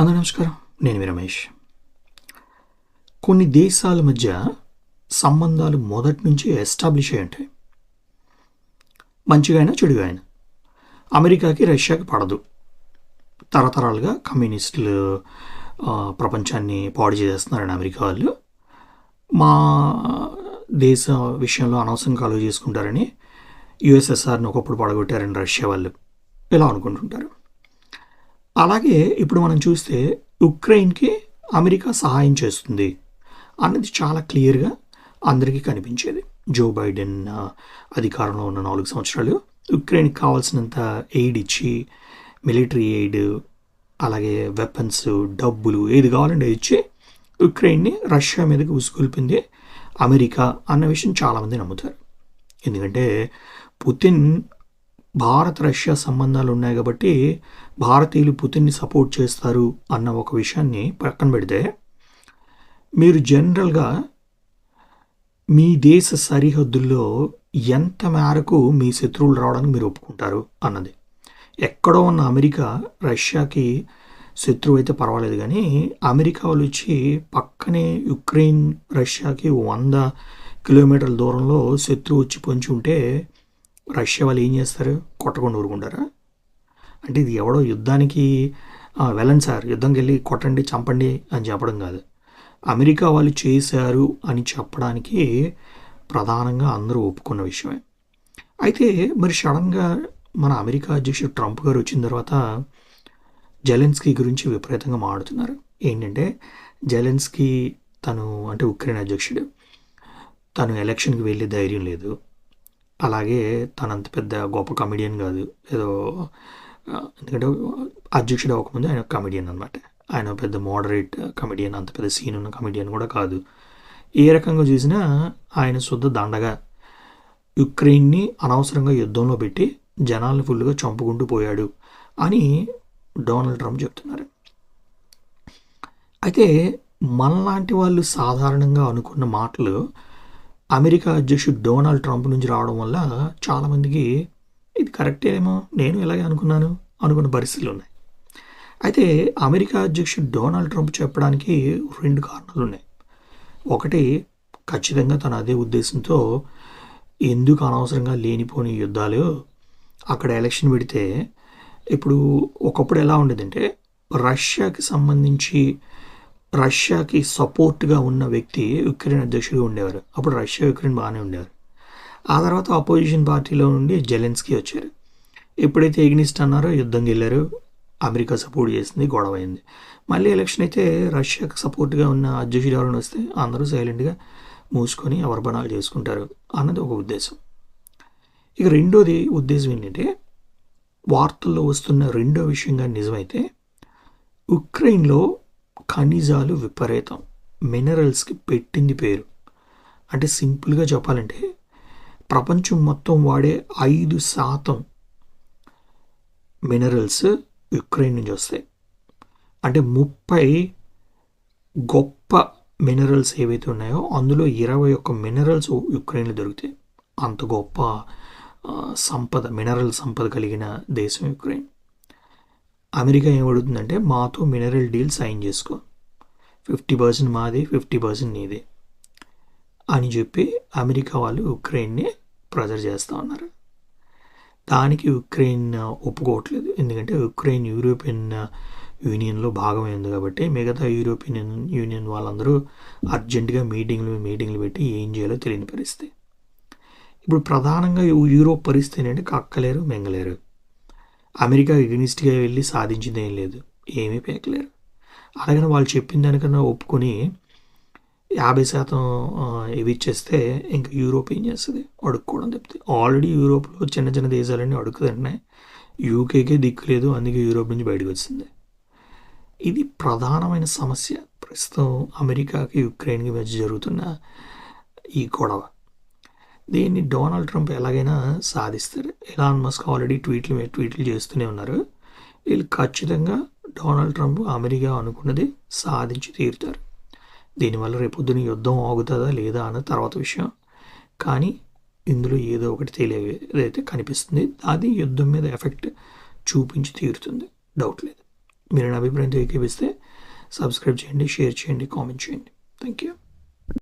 అందరూ నమస్కారం. నేను మీ రమేష్. కొన్ని దేశాల మధ్య సంబంధాలు మొదటి నుంచి ఎస్టాబ్లిష్ అయి ఉంటాయి. మంచిగా అయినా చెడుగా అయినా అమెరికాకి రష్యాకి పడదు. తరతరాలుగా కమ్యూనిస్టులు ప్రపంచాన్ని పాడు చేస్తున్నారని అమెరికా వాళ్ళు. మా దేశ విషయంలో అనవసరం కాలువ చేసుకుంటారని యుఎస్ఎస్ఆర్ని ఒకప్పుడు పడగొట్టారని రష్యా వాళ్ళు ఇలా అనుకుంటుంటారు. అలాగే ఇప్పుడు మనం చూస్తే ఉక్రెయిన్కి అమెరికా సహాయం చేస్తుంది అన్నది చాలా క్లియర్గా అందరికీ కనిపించేది. జో బైడెన్ అధికారంలో ఉన్న నాలుగు సంవత్సరాలు ఉక్రెయిన్కి కావాల్సినంత ఎయిడ్ ఇచ్చి మిలిటరీ ఎయిడ్ అలాగే వెపన్స్ డబ్బులు ఏది కావాలంటే ఇచ్చి ఉక్రెయిన్ని రష్యా మీదకి ఉసుకొల్పింది అమెరికా అన్న విషయం చాలామంది నమ్ముతారు. ఎందుకంటే పుతిన్ భారత్ రష్యా సంబంధాలు ఉన్నాయి కాబట్టి భారతీయులు పుతిన్ని సపోర్ట్ చేస్తారు అన్న ఒక విషయాన్ని పక్కన పెడితే మీరు జనరల్గా మీ దేశ సరిహద్దుల్లో ఎంత మేరకు మీ శత్రువులు రావడానికి మీరు ఒప్పుకుంటారు అన్నది. ఎక్కడో ఉన్న అమెరికా రష్యాకి శత్రువు అయితే పర్వాలేదు కానీ అమెరికా వాళ్ళు వచ్చి పక్కనే యుక్రెయిన్ రష్యాకి వంద కిలోమీటర్ల దూరంలో శత్రువు వచ్చి పొంచి ఉంటే రష్యా వాళ్ళు ఏం చేస్తారు? కొట్టకుండా ఊరుకుంటారా? అంటే ఇది ఎవడో యుద్ధానికి వెళ్ళండి సార్ యుద్ధంకి వెళ్ళి కొట్టండి చంపండి అని చెప్పడం కాదు. అమెరికా వాళ్ళు చేశారు అని చెప్పడానికి ప్రధానంగా అందరూ ఒప్పుకున్న విషయమే. అయితే మరి సడన్గా మన అమెరికా అధ్యక్షుడు ట్రంప్ గారు వచ్చిన తర్వాత జెలెన్స్కీ గురించి విపరీతంగా మాట్లాడుతున్నారు. ఏంటంటే జెలెన్స్కీ తను అంటే ఉక్రెయిన్ అధ్యక్షుడు తను ఎలక్షన్కి వెళ్ళే ధైర్యం లేదు. అలాగే తనంత పెద్ద గొప్ప కమెడియన్ కాదు. ఏదో ఎందుకంటే అధ్యక్షుడు అవ్వకముందు ఆయన కమెడియన్ అనమాట ఆయన పెద్ద మోడరేట్ కమెడియన్ అంత పెద్ద సీన్ ఉన్న కమెడియన్ కూడా కాదు. ఏ రకంగా చూసినా ఆయన శుద్ధ దండగా యుక్రెయిన్ని అనవసరంగా యుద్ధంలో పెట్టి జనాల్ని ఫుల్గా చంపుకుంటూ పోయాడు అని డొనాల్డ్ ట్రంప్ చెప్తున్నారు. అయితే మనలాంటి వాళ్ళు సాధారణంగా అనుకున్న మాటలు అమెరికా అధ్యక్షుడు డొనాల్డ్ ట్రంప్ నుంచి రావడం వల్ల చాలామందికి ఇది కరెక్టేమో నేను ఇలాగే అనుకున్నాను అనుకున్న పరిస్థితులు ఉన్నాయి. అయితే అమెరికా అధ్యక్షుడు డొనాల్డ్ ట్రంప్ చెప్పడానికి రెండు కారణాలు ఉన్నాయి. ఒకటి ఖచ్చితంగా తన అదే ఉద్దేశంతో ఎందుకు అనవసరంగా లేనిపోని యుద్ధాలు అక్కడ ఎలక్షన్ పెడితే ఇప్పుడు ఒకప్పుడు ఎలా ఉండేదంటే రష్యాకి సంబంధించి రష్యాకి సపోర్ట్గా ఉన్న వ్యక్తి యుక్రెయిన్ అధ్యక్షుడిగా ఉండేవారు. అప్పుడు రష్యా యుక్రెయిన్ బాగానే ఉండేవారు. ఆ తర్వాత అపోజిషన్ పార్టీలో నుండి జెలెన్స్కీ వచ్చారు. ఎప్పుడైతే ఎగ్నిస్ట్ అన్నారో యుద్ధంకి వెళ్ళారు. అమెరికా సపోర్ట్ చేసింది గొడవ అయింది. మళ్ళీ ఎలక్షన్ అయితే రష్యాకు సపోర్ట్గా ఉన్న అధ్యక్షుడు ఎవరైనా వస్తే అందరూ సైలెంట్గా మూసుకొని అవర్బనాలు చేసుకుంటారు అన్నది ఒక ఉద్దేశం. ఇక రెండోది ఉద్దేశం ఏంటంటే వార్తల్లో వస్తున్న రెండో విషయంగా నిజమైతే ఉక్రెయిన్లో ఖనిజాలు విపరీతం. మినరల్స్కి పెట్టింది పేరు. అంటే సింపుల్గా చెప్పాలంటే ప్రపంచం మొత్తం వాడే ఐదు శాతం మినరల్స్ యుక్రెయిన్ నుంచి వస్తాయి. అంటే ముప్పై గొప్ప మినరల్స్ ఏవైతే ఉన్నాయో అందులో ఇరవై ఒక్క మినరల్స్ యుక్రెయిన్లో దొరుకుతాయి. అంత గొప్ప సంపద మినరల్ సంపద కలిగిన దేశం యుక్రెయిన్. అమెరికా ఏం అడుగుతుందంటే మాతో మినరల్ డీల్ సైన్ చేసుకో. ఫిఫ్టీ పర్సెంట్ మాది ఫిఫ్టీ పర్సెంట్ నీదే అని చెప్పి అమెరికా వాళ్ళు ఉక్రెయిన్ని ప్రెజర్ చేస్తూ ఉన్నారు. దానికి ఉక్రెయిన్ ఒప్పుకోవట్లేదు. ఎందుకంటే ఉక్రెయిన్ యూరోపియన్ యూనియన్లో భాగమైంది కాబట్టి మిగతా యూరోపియన్ యూనియన్ వాళ్ళందరూ అర్జెంటుగా మీటింగ్లు మీటింగ్లు పెట్టి ఏం చేయాలో తెలియని పరిస్థితి. ఇప్పుడు ప్రధానంగా యూరోప్ పరిస్థితి ఏంటంటే కక్కలేరు మెంగలేరు. అమెరికా ఎగ్నిస్ట్గా వెళ్ళి సాధించింది ఏం లేదు. ఏమీ పేకలేరు అలాగని వాళ్ళు చెప్పిన దానికన్నా ఒప్పుకొని యాభై శాతం ఇవి ఇచ్చేస్తే ఇంకా యూరోప్ ఏం చేస్తుంది? అడుక్కోవడం తప్పితే. ఆల్రెడీ యూరోప్లో చిన్న చిన్న దేశాలన్నీ అడుక్కుతున్నాయి యూకేకే దిక్కు లేదు అందుకే యూరోప్ నుంచి బయటకు వచ్చింది. ఇది ప్రధానమైన సమస్య. ప్రస్తుతం అమెరికాకి యుక్రెయిన్కి మధ్య జరుగుతున్న ఈ గొడవ. దీన్ని డొనాల్డ్ ట్రంప్ ఎలాగైనా సాధిస్తారు. ఎలాన్ మస్క్ ఆల్రెడీ ట్వీట్లు మీద ట్వీట్లు చేస్తూనే ఉన్నారు. వీళ్ళు ఖచ్చితంగా డొనాల్డ్ ట్రంప్ అమెరికా అనుకున్నది సాధించి తీరుతారు. దీనివల్ల రేపొద్దున యుద్ధం ఆగుతుందా లేదా అన్న తర్వాత విషయం. కానీ ఇందులో ఏదో ఒకటి తెలియదైతే కనిపిస్తుంది. అది యుద్ధం మీద ఎఫెక్ట్ చూపించి తీరుతుంది. డౌట్ లేదు. మీరు నా అభిప్రాయంతో ఏకీపిస్తే సబ్స్క్రైబ్ చేయండి షేర్ చేయండి కామెంట్ చేయండి. Thank you